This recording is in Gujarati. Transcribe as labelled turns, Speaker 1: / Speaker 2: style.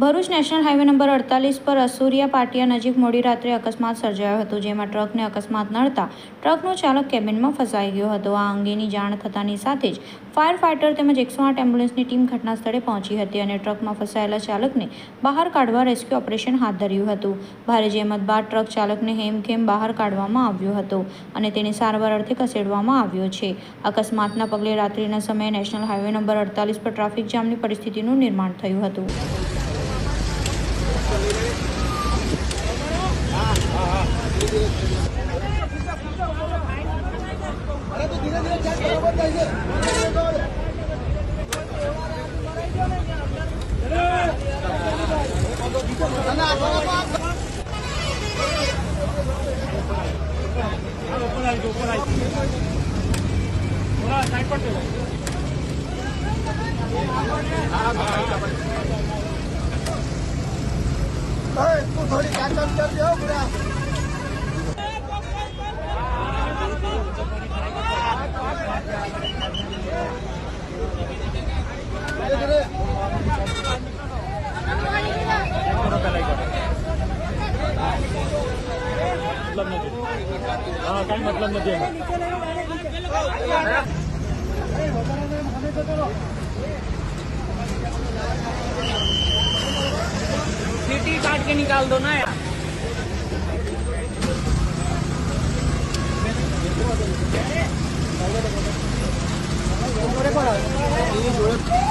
Speaker 1: ભરૂચ નેશનલ હાઈવે નંબર અડતાલીસ પર અસુરિયા પાટિયા નજીક મોડી રાત્રે અકસ્માત સર્જાયો હતો, જેમાં ટ્રકને અકસ્માત નડતા ટ્રકનો ચાલક કેબિનમાં ફસાઈ ગયો હતો. આ અંગેની જાણ થતાની સાથે જ ફાયર ફાઇટર તેમજ એકસો આઠ એમ્બ્યુલન્સની ટીમ ઘટના સ્થળે પહોંચી હતી અને ટ્રકમાં ફસાયેલા ચાલકને બહાર કાઢવા રેસ્ક્યુ ઓપરેશન હાથ ધર્યું હતું. ભારે જહેમત બાદ ટ્રક ચાલકને હેમખેમ બહાર કાઢવામાં આવ્યો હતો અને તેને સારવાર અર્થે ખસેડવામાં આવ્યો છે. અકસ્માતના પગલે રાત્રિના સમયે નેશનલ હાઈવે નંબર અડતાલીસ પર ટ્રાફિક જામની પરિસ્થિતિનું નિર્માણ થયું હતું.
Speaker 2: તું થોડી કાચમ કરજો પૂરા
Speaker 3: મતલબ નથી. હા કઈ મતલબ નથી
Speaker 4: सिटी काट के निकाल दो ना यार मेरे को